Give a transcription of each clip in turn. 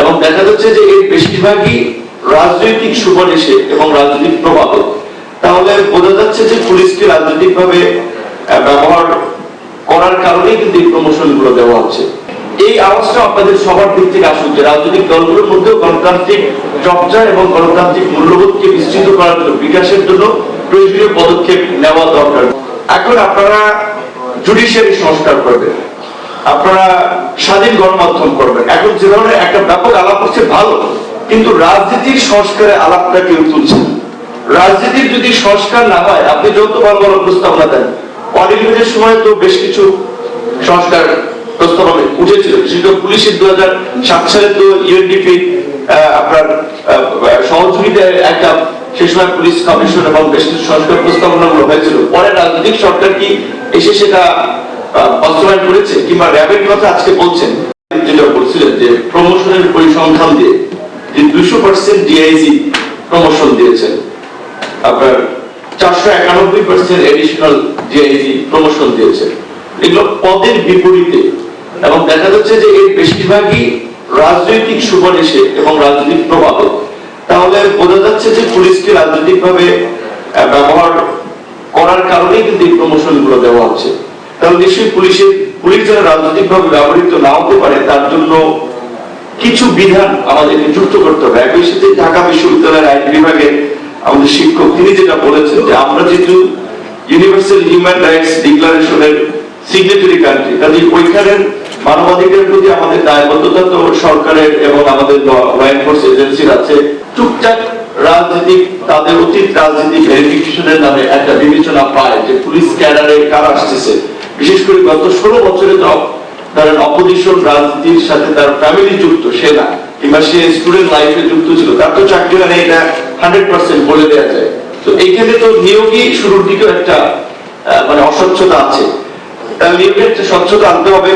এবং দেখা যাচ্ছে যে এর বেশিরভাগই রাজনৈতিক সুপারিশে এবং রাজনৈতিক প্রভাবে তাহলে বোঝা যাচ্ছে যে পুলিশকে রাজনৈতিকভাবে আহ, ব্যবহার করার কারণেই কিন্তু এই প্রমোশনগুলো দেওয়া হচ্ছে। এই আওয়াজটা আপনাদের সবার দিক থেকে আসুক যে রাজনৈতিক দলগুলোর মধ্যেও গণতান্ত্রিক চর্চা এবং গণতান্ত্রিক মূল্যবোধকে বিস্তৃত করার জন্য বিকাশের জন্য প্রয়োজনীয় পদক্ষেপ নেওয়া দরকার। এখন আপনারা জুডিশিয়ারি সংস্কার করবেন। আপনারা স্বাধীন গণমাধ্যম করবেন। এখন যে ধরনের একটা ব্যাপক আলাপ হচ্ছে, ভালো। কিন্তু রাজনীতির সংস্কারে আলাপটা কেউ তুলছে রাজনীতির যদি সংস্কার না হয়, আপনি যত ভালো ভালো প্রস্তাবনা দেন। অনির্বাচনের সময় তো বেশ কিছু সংস্কার প্রস্তাবনা উঠেছিল। বিশেষ করে পুলিশের দু হাজার সাত সালে তো ইউএনডিপি আপনার সহযোগিতায় একটা সে সময় পুলিশ কমিশন এবং বেশ কিছু সংস্কার প্রস্তাবনা হয়েছিল। পরে রাজনৈতিক সরকার কি এসে সেটা বাস্তবায়ন করেছে কিংবা র্যাবের কথা আজকে বলছেন? যেটা বলছিলেন যে প্রমোশনের পরিসংখ্যান দিয়ে যে দুশো পার্সেন্ট ডিআইজি প্রমোশন দিয়েছেন, আপনার চারশো একানব্বই পার্সেন্ট এডিশনাল ডিআইজি প্রমোশন এগুলো পদের বিপরীতে। এবং দেখা যাচ্ছে যে এর বেশিরভাগই রাজনৈতিক সুপারিশে এবং রাজনৈতিক প্রভাবে। তাহলে বোঝা যাচ্ছে যে পুলিশকে রাজনৈতিকভাবে ব্যবহার করার কারণেই কিন্তু এই প্রমোশনগুলো দেওয়া হচ্ছে। তাহলে নিশ্চয়ই পুলিশের, পুলিশ যারা রাজনৈতিকভাবে ব্যবহৃত না হতে পারে, তার জন্য কিছু বিধান আমাদেরকে যুক্ত করতে হবে। একই সাথে ঢাকা বিশ্ববিদ্যালয়ের আইন বিভাগের আমাদের শিক্ষক, তিনি যেটা বলেছেন যে আমরা যেহেতু ইউনিভার্সাল হিউম্যান রাইটস ডিক্লারেশনের সিগনেটারি কান্ট্রি কাজে ওইখানের মানবাধিকারের প্রতি আমাদের দায়বদ্ধতা তো সরকারের এবং আমাদের ল এনফোর্স এজেন্সির আছে। টুকটাক রাজনীতিক, তাদের অতীত রাজনীতি ভেরিফিকেশনের নামে একটা বিবেচনা পায় যে পুলিশ ক্যাডারে কারা আসতেছে। বিশেষ করে গত ষোলো বছরে তো ধরেন অপোজিশন রাজনীতির সাথে তার ফ্যামিলি যুক্ত, সে না। কিংবা সে স্টুডেন্ট লাইফে যুক্ত ছিল। তার তো চাকরি মানে এটা হান্ড্রেড পার্সেন্ট বলে দেওয়া যায়। তো এইখানে তো নিয়োগই শুরুর দিকেও একটা মানে অস্বচ্ছতা আছে। তার নিয়োগের স্বচ্ছতা আনতে হবে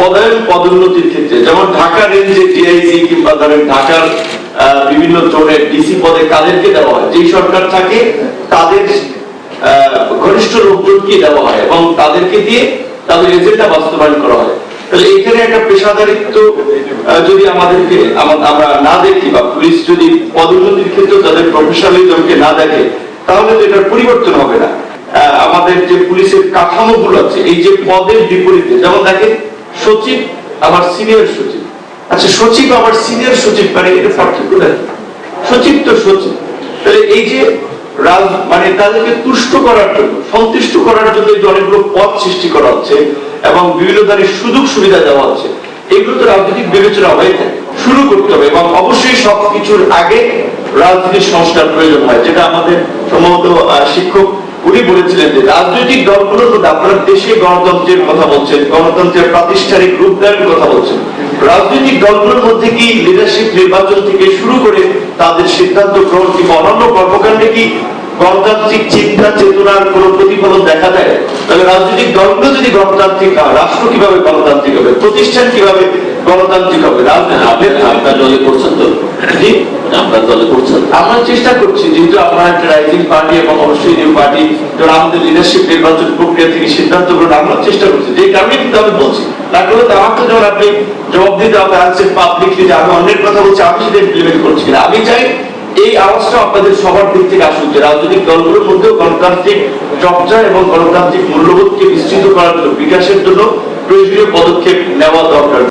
পদায়ন পদোন্নতির ক্ষেত্রে। যেমন ঢাকা রেঞ্জে ডিআইজি কিংবা ধরেন ঢাকার বিভিন্ন জোনের ডিসি পদে কাদেরকে দেওয়া হয়? যেই সরকার থাকে, তাদের ঘনিষ্ঠ লোকজনকে দেওয়া হয় এবং তাদেরকে দিয়ে তাদের এজেন্ডা বাস্তবায়ন করা হয়। তাহলে এখানে একটা পেশাদারিত্ব যদি আমাদেরকে আমরা না দেখি বা পুলিশ যদি পদোন্নতির ক্ষেত্রে তাদের প্রফেশনালিজমকে না দেখে, তাহলে তো এটার পরিবর্তন হবে না। আমাদের যে পুলিশের কাঠামোগুলো আছে, এই যে পদের বিপরীতে, যেমন দেখেন, সচিব, আবার সিনিয়র সচিব। আচ্ছা সচিব, আবার সিনিয়র সচিব মানে এটা পার্থক্য দেখেন। সচিব তো সচিব। তাহলে এই যে মানে তাদেরকে তুষ্ট করার জন্য সন্তুষ্ট করার জন্য এই অনেকগুলো পদ সৃষ্টি করা হচ্ছে এবং বিভিন্ন ধরনের সুযোগ সুবিধা দেওয়া হচ্ছে, এগুলো তো রাজনৈতিক বিবেচনা হয়ে থাকে, শুরু করতে হবে এবং অবশ্যই সব কিছুর আগে রাজনীতির সংস্কার প্রয়োজন হয়, যেটা আমাদের সম্ভবত শিক্ষক উনি বলেছিলেন যে রাজনৈতিক দলগুলো মধ্যে আপনারা দেশে গণতন্ত্রের কথা বলছেন, গণতন্ত্রের প্রাতিষ্ঠানিক রূপদানের কথা বলছেন। রাজনৈতিক দলগুলোর মধ্যে কি লিডারশিপ নির্বাচন থেকে শুরু করে তাদের সিদ্ধান্ত গ্রহণ কি অন্যান্য কর্মকাণ্ডে কি গণতান্ত্রিক চিন্তা চেতনার কোন প্রতিফলন দেখা দেয়? তাহলে রাজনৈতিক দলগুলো যদি গণতান্ত্রিক হয়, রাষ্ট্র কীভাবে গণতান্ত্রিক হবে? প্রতিষ্ঠান কীভাবে গণতান্ত্রিক হবে? রাজনীতি আপনার জলে করছেন তো। আপনার দলে করছেন। আমরা চেষ্টা করছি, যেহেতু একটা রাইজিং পার্টি এবং অবশ্যই নিউ পার্টি যারা আমাদের লিডারশিপ নির্বাচন প্রক্রিয়া থেকে সিদ্ধান্ত গ্রহণ, আমরা চেষ্টা করছি। যে কারণে কিন্তু আমি বলছি, না করলে তো আমাকে যখন আপনি জবাব দিতে হবে আনছেন পাবলিকলি যে আমি অন্যের কথা বলছি, আমি সেটা ইমপ্লিমেন্ট করছি না আমি চাই এই আওয়াজটা আপনাদের সবার দিক থেকে আসুক, যে রাজনৈতিক দলগুলোর মধ্যেও গণতান্ত্রিক চর্চা এবং গণতান্ত্রিক মূল্যবোধকে বিস্তৃত করার জন্য, বিকাশের জন্য প্রয়োজনীয় পদক্ষেপ নেওয়া দরকার।